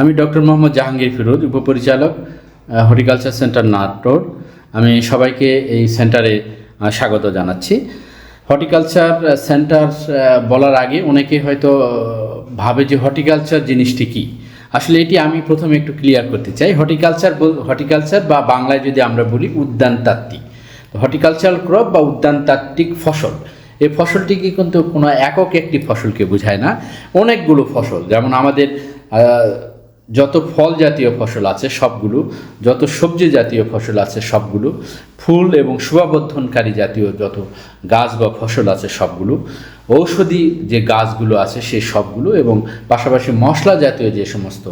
আমি ডক্টর মোহাম্মদ জাহাঙ্গীর ফিরোজ, উপপরিচালক horticulture centre Natore আমি সবাইকে এই সেন্টারে স্বাগত জানাচ্ছি। হর্টিকালচার সেন্টার বলার আগে অনেকে হয়তো ভাবে যে হর্টিকালচার জিনিসটি কী। আসলে এটি আমি প্রথমে একটু ক্লিয়ার করতে চাই। হর্টিকালচার হর্টিকালচার বা বাংলায় যদি আমরা বলি উদ্যানতাত্ত্বিক। হর্টিকালচারাল ক্রপ বা উদ্যানতাত্ত্বিক ফসল। এই ফসলটিকে কিন্তু কোনো একক একটি ফসলকে বোঝায় না। অনেকগুলো ফসল, যেমন আমাদের যত ফল জাতীয় ফসল আছে সবগুলো, যত সবজি জাতীয় ফসল আছে সবগুলো, ফুল এবং শোভাবর্ধনকারী জাতীয় যত গাছ বা ফসল আছে সবগুলো, ঔষধি যে গাছগুলো আছে সেই সবগুলো এবং পাশাপাশি মশলা জাতীয় যে সমস্ত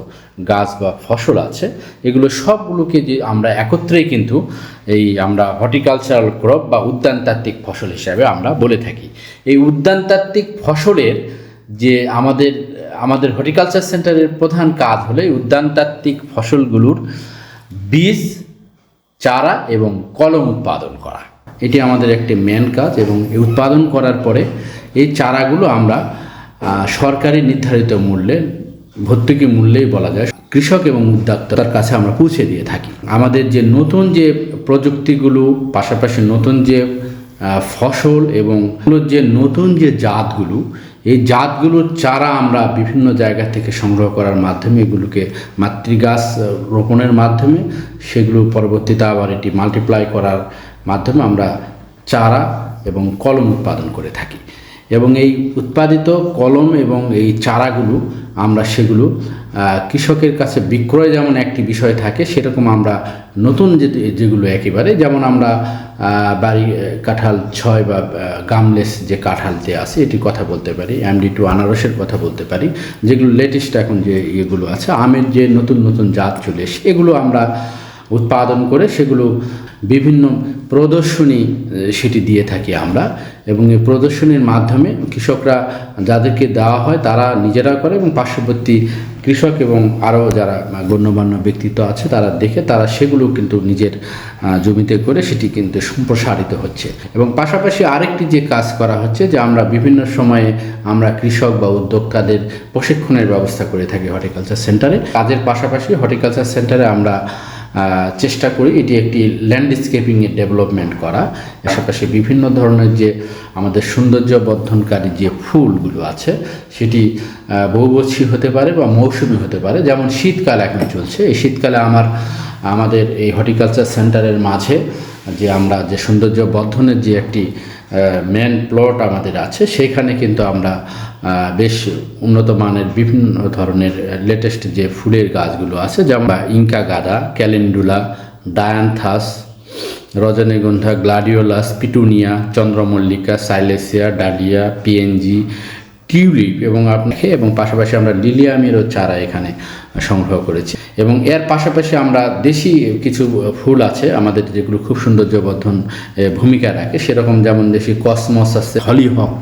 গাছ বা ফসল আছে, এগুলো সবগুলোকে যে আমরা একত্রেই কিন্তু এই আমরা হর্টিকালচারাল ক্রপ বা উদ্যানতাত্ত্বিক ফসল হিসাবে আমরা বলে থাকি। এই উদ্যানতাত্ত্বিক ফসলের যে আমাদের আমাদের হর্টিকালচার সেন্টারের প্রধান কাজ হলো উদ্যানতাত্ত্বিক ফসলগুলোর বীজ, চারা এবং কলম উৎপাদন করা। এটি আমাদের একটি মেন কাজ এবং উৎপাদন করার পরে এই চারাগুলো আমরা সরকারি নির্ধারিত মূল্যে, ভর্তুকি মূল্যেই বলা যায়, কৃষক এবং উদ্যোক্তার কাছে আমরা পৌঁছে দিয়ে থাকি। আমাদের যে নতুন যে প্রযুক্তিগুলো, পাশাপাশি নতুন যে ফসল এবং যে নতুন যে জাতগুলো এই জাতগুলোর চারা আমরা বিভিন্ন জায়গা থেকে সংগ্রহ করার মাধ্যমে, এগুলোকে মাতৃগাছ রোপণের মাধ্যমে, সেগুলো পরবর্তীতে আবার এটি মাল্টিপ্লাই করার মাধ্যমে আমরা চারা এবং কলম উৎপাদন করে থাকি। এবং এই উৎপাদিত কলম এবং এই চারাগুলো আমরা সেগুলো কৃষকের কাছে বিক্রয় যেমন একটি বিষয় থাকে, সেরকম আমরা নতুন যে, যেগুলো একেবারে, যেমন আমরা বাড়ি, কাঁঠাল ছয় বা গামলেস যে কাঁঠালতে আছে এটি কথা বলতে পারি এমডি টু আনারসের কথা বলতে পারি, যেগুলো লেটেস্ট এখন যে ইয়েগুলো আছে, আমের যে নতুন নতুন জাত চলে এসে এগুলো আমরা উৎপাদন করে সেগুলো বিভিন্ন প্রদর্শনী সেটি দিয়ে থাকি আমরা, এবং এই প্রদর্শনীর মাধ্যমে কৃষকরা যাদেরকে দেওয়া হয়, তারা নিজেরা করে এবং পার্শ্ববর্তী কৃষক এবং আরও যারা গণ্যমান্য ব্যক্তিত্ব আছে, তারা দেখে তারা সেগুলো কিন্তু নিজের জমিতে করে সেটি কিন্তু সম্প্রসারিত হচ্ছে। এবং পাশাপাশি আরেকটি যে কাজ করা হচ্ছে, যে আমরা বিভিন্ন সময়ে আমরা কৃষক বা উদ্যোক্তাদের প্রশিক্ষণের ব্যবস্থা করে থাকি হর্টিকালচার সেন্টারে। কাজের পাশাপাশি হর্টিকালচার সেন্টারে আমরা চেষ্টা করি এটি একটি ল্যান্ডস্কেপিংয়ের ডেভেলপমেন্ট করা। পাশাপাশি বিভিন্ন ধরনের যে আমাদের সৌন্দর্য বর্ধনকারী যে ফুলগুলো আছে, সেটি বহুবর্ষী হতে পারে বা মৌসুমি হতে পারে। যেমন শীতকাল এখন চলছে। এই শীতকালে আমার, আমাদের এই হর্টিকালচার সেন্টারের মাঝে যে আমরা যে সৌন্দর্য বর্ধনের যে একটি মেন প্লট আমাদের আছে। সেখানে কিন্তু আমরা বেশ উন্নত মানের বিভিন্ন ধরনের লেটেস্ট যে ফুলের গাছগুলো আছে, যেমন ইনকা গাদা, ক্যালেন্ডুলা, ডায়ানথাস, রজনীগন্ধা, গ্লাডিওলাস, পিটুনিয়া, চন্দ্রমল্লিকা, সাইলেসিয়া, ডালিয়া, পিএনজি টিউলিপ এবং আপনাকে এবং পাশাপাশি আমরা লিলিয়ামেরও চারা এখানে সংগ্রহ করেছি। এবং এর পাশাপাশি আমরা দেশি কিছু ফুল আছে আমাদের যেগুলো খুব সৌন্দর্যবর্ধন এ, ভূমিকা রাখে। সেরকম যেমন দেশি কসমস আছে হলিহক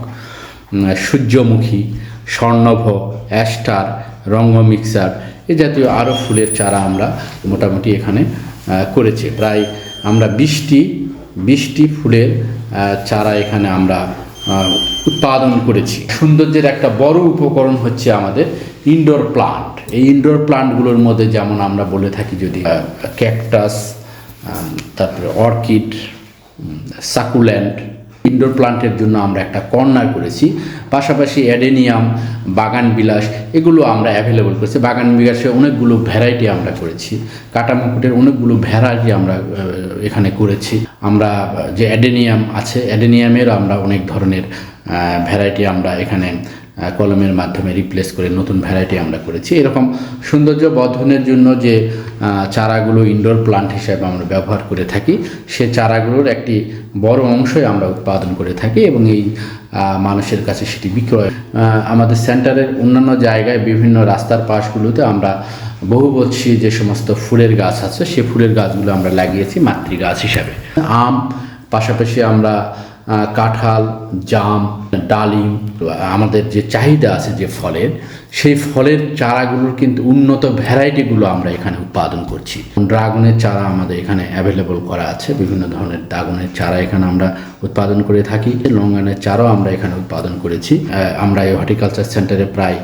সূর্যমুখী স্বর্ণভ অ্যাস্টার রঙ্গ মিক্সার এই জাতীয় আরও ফুলের চারা আমরা মোটামুটি এখানে করেছি। প্রায় আমরা বিশটি বিশটি ফুলের চারা এখানে আমরা উৎপাদন করেছি। সৌন্দর্যের একটা বড় উপকরণ হচ্ছে আমাদের ইনডোর প্লান্ট এই ইনডোর প্লান্টগুলোর মধ্যে যেমন আমরা বলে থাকি যদি ক্যাকটাস তারপরে অর্কিড সাকুল্যান্ড ইনডোর প্লান্টের জন্য আমরা একটা কর্নার করেছি। পাশাপাশি অ্যাডেনিয়াম, বাগান বিলাস, এগুলো আমরা অ্যাভেলেবল করেছি। বাগান বিলাসে অনেকগুলো ভ্যারাইটি আমরা করেছি। কাটা মুকুটের অনেকগুলো ভ্যারাইটি আমরা এখানে করেছি। আমরা, যে অ্যাডেনিয়াম আছে অ্যাডেনিয়ামের আমরা অনেক ধরনের ভ্যারাইটি আমরা এখানে কলমের মাধ্যমে রিপ্লেস করে নতুন ভ্যারাইটি আমরা করেছি। এরকম সৌন্দর্য বর্ধনের জন্য যে চারাগুলো ইনডোর প্লান্ট হিসাবে আমরা ব্যবহার করে থাকি, সে চারাগুলোর একটি বড় অংশই আমরা উৎপাদন করে থাকি এবং এই মানুষের কাছে সেটি বিক্রয় আমাদের সেন্টারের অন্যান্য জায়গায় বিভিন্ন রাস্তার পাশগুলোতে আমরা বহুবৎসী যে সমস্ত ফুলের গাছ আছে, সে ফুলের গাছগুলো আমরা লাগিয়েছি মাতৃগাছ হিসাবে। আম পাশাপাশি আমরা কাঁঠাল, জাম, ডালিম, আমাদের যে চাহিদা আছে যে ফলের, সেই ফলের চারাগুলোর কিন্তু উন্নত ভ্যারাইটিগুলো আমরা এখানে উৎপাদন করছি। ড্রাগনের চারা আমাদের এখানে অ্যাভেলেবল করা আছে, বিভিন্ন ধরনের ড্রাগনের চারা এখানে আমরা উৎপাদন করে থাকি। লঙ্গানের চারাও আমরা এখানে উৎপাদন করেছি। আমরা এই হর্টিকালচার সেন্টারে প্রায়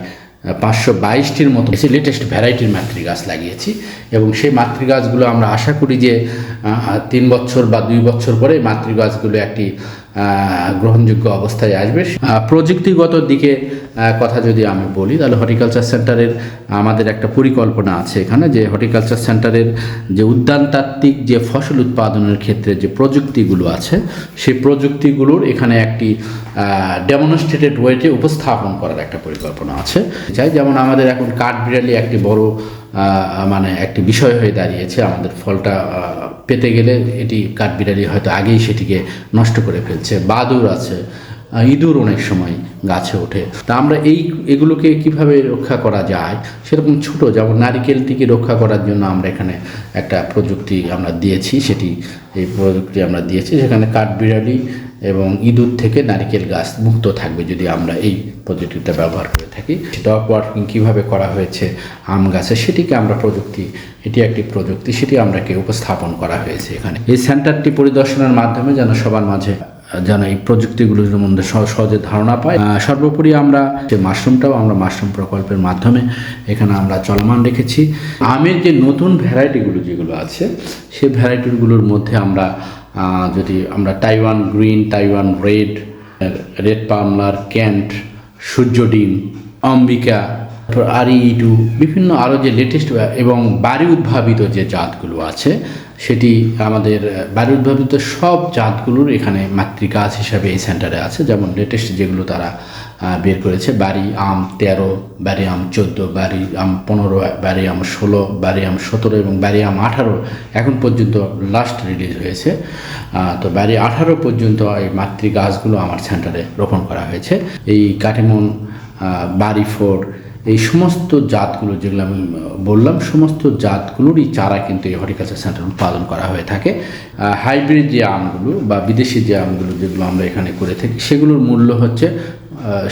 পাঁচশো বাইশটির মতো লেটেস্ট ভ্যারাইটির মাতৃ গাছ লাগিয়েছি এবং সেই মাতৃ গাছগুলো আমরা আশা করি যে তিন বছর বা দুই বছর পরে মাতৃ গাছগুলো একটি গ্রহণযোগ্য অবস্থায় আসবে। প্রযুক্তিগত দিকে কথা যদি আমি বলি, তাহলে হর্টিকালচার সেন্টারের আমাদের একটা পরিকল্পনা আছে এখানে, যে হর্টিকালচার সেন্টারের যে উদ্যানতাত্ত্বিক যে ফসল উৎপাদনের ক্ষেত্রে যে প্রযুক্তিগুলো আছে, সেই প্রযুক্তিগুলোর এখানে একটি ডেমনস্ট্রেটেড ওয়েতে উপস্থাপন করার একটা পরিকল্পনা আছে। চাই যেমন আমাদের এখন কাঠবিড়ালি একটি বড় মানে একটি বিষয় হয়ে দাঁড়িয়েছে। আমাদের ফলটা পেতে গেলে এটি কাঠবিড়ালি হয়তো আগেই সেটিকে নষ্ট করে ফেলছে। বাদুর আছে ইঁদুর অনেক সময় গাছে ওঠে। তা আমরা এই, এগুলোকে কীভাবে রক্ষা করা যায়? সেরকম ছোট, যেমন নারিকেলটিকে রক্ষা করার জন্য আমরা এখানে একটা প্রযুক্তি আমরা দিয়েছি। সেটি, এই প্রযুক্তি আমরা দিয়েছি সেখানে কাঠবিড়ালি এবং ইঁদুর থেকে নারিকেল গাছ মুক্ত থাকবে যদি আমরা এই প্রযুক্তিটা ব্যবহার করে থাকি। স্টক ওয়ার্কিং কীভাবে করা হয়েছে, আম গাছে, সেটিকে আমরা প্রযুক্তি, এটি একটি প্রযুক্তি, সেটি আমরা আমরাকে উপস্থাপন করা হয়েছে এখানে। এই সেন্টারটি পরিদর্শনের মাধ্যমে যেন সবার মাঝে, যেন এই প্রযুক্তিগুলোর মধ্যে সহ- সহজে ধারণা পায়। সর্বোপরি আমরা যে মাশরুমটাও আমরা মাশরুম প্রকল্পের মাধ্যমে এখানে আমরা চলমান রেখেছি। আমের যে নতুন ভ্যারাইটিগুলো যেগুলো আছে সেই ভ্যারাইটিগুলোর মধ্যে আমরা যদি আমরা Taiwan green Taiwan red red পামলার ক্যান্ট সূর্য ডিম অম্বিকা তারপর আরি ইটু বিভিন্ন আরও যে লেটেস্ট এবং বাড়ি উদ্ভাবিত যে জাতগুলো আছে, সেটি আমাদের বাড়ি উদ্ভাবিত সব জাতগুলোর এখানে মাতৃগাছ হিসাবে এই সেন্টারে আছে। যেমন লেটেস্ট যেগুলো তারা বের করেছে বাড়ি আম তেরো বাড়ি আম চোদ্দ বাড়ি আম পনেরো বাড়ি আম ষোলো বাড়ি আম সতেরো এবং বাড়ি আম আঠারো এখন পর্যন্ত লাস্ট রিলিজ হয়েছে। তো বাড়ি আঠারো পর্যন্ত এই মাতৃ গাছগুলো আমার সেন্টারে রোপণ করা হয়েছে। এই কাটিমন বাড়ি ফোর এই সমস্ত জাতগুলো যেগুলো আমি বললাম, সমস্ত জাতগুলোরই চারা কিন্তু এই হর্টিকালচার সেন্টার উৎপাদন করা হয়ে থাকে। হাইব্রিড যে আমগুলো বা বিদেশি যে আমগুলো যেগুলো আমরা এখানে করে থাকি, সেগুলোর মূল্য হচ্ছে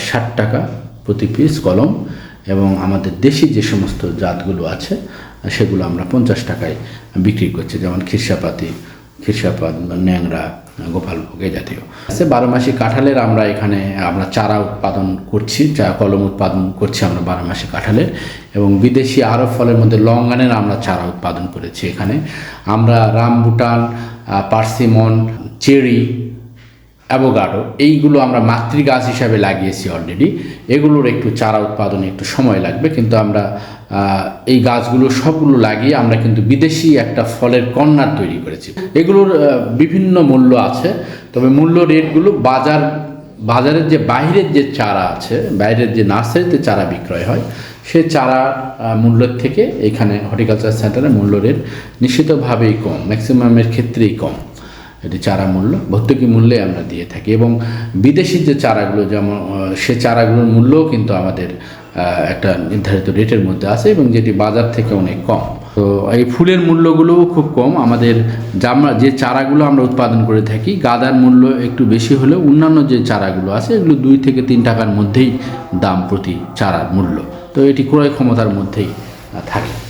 ষাট টাকা প্রতি পিস কলম এবং আমাদের দেশি যে সমস্ত জাতগুলো আছে, সেগুলো আমরা পঞ্চাশ টাকায় বিক্রি করছি। যেমন খিরসাপাতি, খিরসাপাত ন্যাংরা গোপালভোগ ভোগে জাতীয়। আছে বারো মাসি কাঁঠালের আমরা এখানে, আমরা চারা উৎপাদন করছি, চা, কলম উৎপাদন করছি আমরা বারো মাসি কাঁঠালের। এবং বিদেশি আরও ফলের মধ্যে লঙ্গানের আমরা চারা উৎপাদন করেছি এখানে। আমরা রামবুটান পার্সিমন, চেরি অ্যাভোগাডো, এইগুলো আমরা মাতৃ গাছ হিসাবে লাগিয়েছি অলরেডি এগুলোর একটু চারা উৎপাদনে একটু সময় লাগবে, কিন্তু আমরা এই গাছগুলো সবগুলো লাগিয়ে আমরা কিন্তু বিদেশি একটা ফলের কর্নার তৈরি করেছি। এগুলোর বিভিন্ন মূল্য আছে, তবে মূল্য রেটগুলো বাজার, বাজারের যে বাইরের যে চারা আছে, বাইরের যে নার্সারিতে চারা বিক্রয় হয়, সে চারা মূল্যের থেকে এখানে হর্টিকালচার সেন্টারে মূল্য রেট নিশ্চিতভাবেই কম ম্যাক্সিমামের ক্ষেত্রেই কম। এটি চারা মূল্য, ভর্তুকি মূল্যে আমরা দিয়ে থাকি। এবং বিদেশি যে চারাগুলো, যেমন সে চারাগুলোর মূল্যও কিন্তু আমাদের একটা নির্ধারিত রেটের মধ্যে আছে এবং যেটি বাজার থেকে অনেক কম। তো এই ফুলের মূল্যগুলোও খুব কম। আমাদের জামরা যে চারাগুলো আমরা উৎপাদন করে থাকি, গাদার মূল্য একটু বেশি হলেও অন্যান্য যে চারাগুলো আছে, এগুলো দুই থেকে তিন টাকার মধ্যেই দাম প্রতি চারার মূল্য। তো এটি ক্রয় ক্ষমতার মধ্যেই থাকে।